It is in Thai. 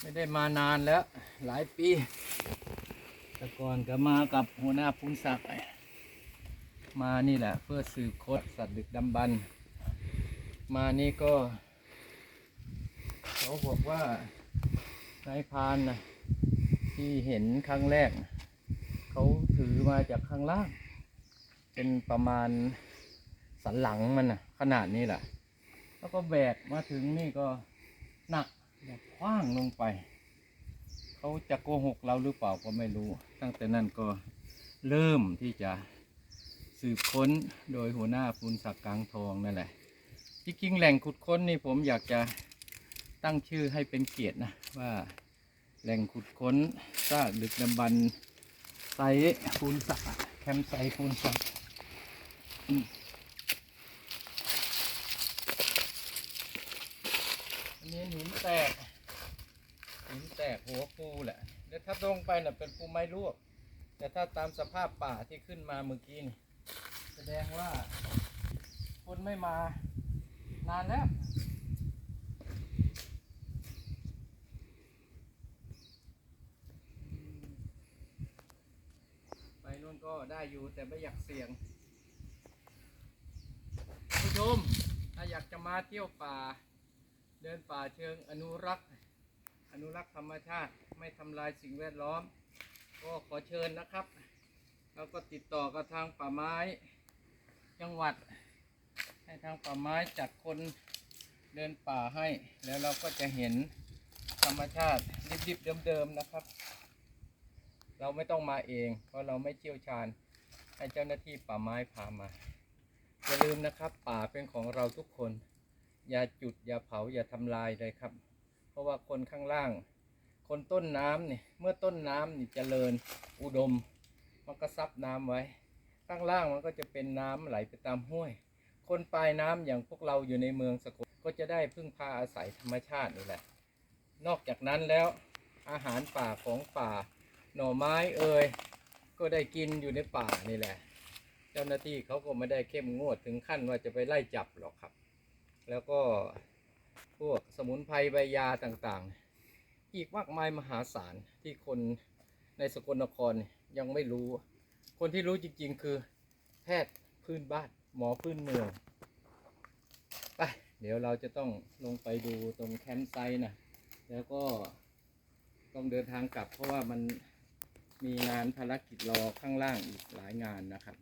ไม่ได้มานานแล้ว หลายปี แต่ก่อนก็มากับหัวหน้าพุนศักดิ์มานี่แหละ เพื่อสืบคดสัตว์ดึกดำบรรมานี่ก็ เขาบอกว่านายพานนะที่เห็นครั้งแรก เขาถือมาจากข้างล่าง เป็นประมาณสันหลังมันนะขนาดนี้แหละ แล้วก็แบกมาถึงนี่ก็หนัก แบบคว้างลงไป เขาจะโกหกเราหรือเปล่าก็ไม่รู้ ตั้งแต่นั้นก็เริ่มที่จะสืบค้นโดยหัวหน้าปูนศักดิ์กลางทองนั่นแหละที่จริงแหล่งขุดค้นนี่ผมอยากจะตั้งชื่อให้เป็นเกียรตินะว่าแหล่งขุดค้นซากดึกดำบรรพ์ไซปูนศักดิ์แคมป์ไซปูนศักดิ์ นี้หินแตกหินแตกหัวปูแหละเดี๋ยวถ้าลงไปน่ะเป็นปูไม้ลวก แต่ถ้าตามสภาพป่าที่ขึ้นมาเมื่อกี้นี่แสดงว่าคนไม่มานานแล้วไปนู่นก็ได้อยู่แต่ไม่อยากเสี่ยง ผู้ชม ถ้าอยากจะมาเที่ยวป่า เดินป่าเชิงอนุรักษ์ อนุรักษ์ธรรมชาติไม่ทำลายสิ่งแวดล้อม ก็ขอเชิญนะครับ แล้วก็ติดต่อกับทางป่าไม้จังหวัด ให้ทางป่าไม้จัดคนเดินป่าให้ แล้วเราก็จะเห็นธรรมชาติดิบๆเดิมๆนะครับ เราไม่ต้องมาเอง เพราะเราไม่เชี่ยวชาญให้เจ้าหน้าที่ป่าไม้พามาอย่าลืมนะครับ ป่าเป็นของเราทุกคน อย่าจุด อย่าเผาอย่าทำลายเลยครับ เพราะว่าคนข้างล่าง คนต้นน้ำเนี่ยเมื่อต้นน้ำนี่เจริญอุดม มันก็ซับน้ำไว้ ข้างล่างมันก็จะเป็นน้ำไหลไปตามห้วย คนปลายน้ำอย่างพวกเราอยู่ในเมืองสกลก็จะได้พึ่งพาอาศัยธรรมชาตินี่แหละ นอกจากนั้นแล้วอาหารป่าของป่า หน่อไม้เอ่ยก็ได้กินอยู่ในป่านี่แหละ เจ้าหน้าที่เขาก็ไม่ได้เข้มงวดถึงขั้นว่าจะไปไล่จับหรอกครับ แล้วก็พวกสมุนไพรใบยาต่างๆ อีกมากมายมหาศาลที่คนในสกลนครยังไม่รู้ คนที่รู้จริงๆ คือแพทย์พื้นบ้านหมอพื้นเมืองไปเดี๋ยวเราจะต้องลงไปดูตรงแคมป์ไซต์นะแล้วก็ต้องเดินทางกลับเพราะว่ามันมีงานภารกิจรอข้างล่างอีกหลายงานนะครับ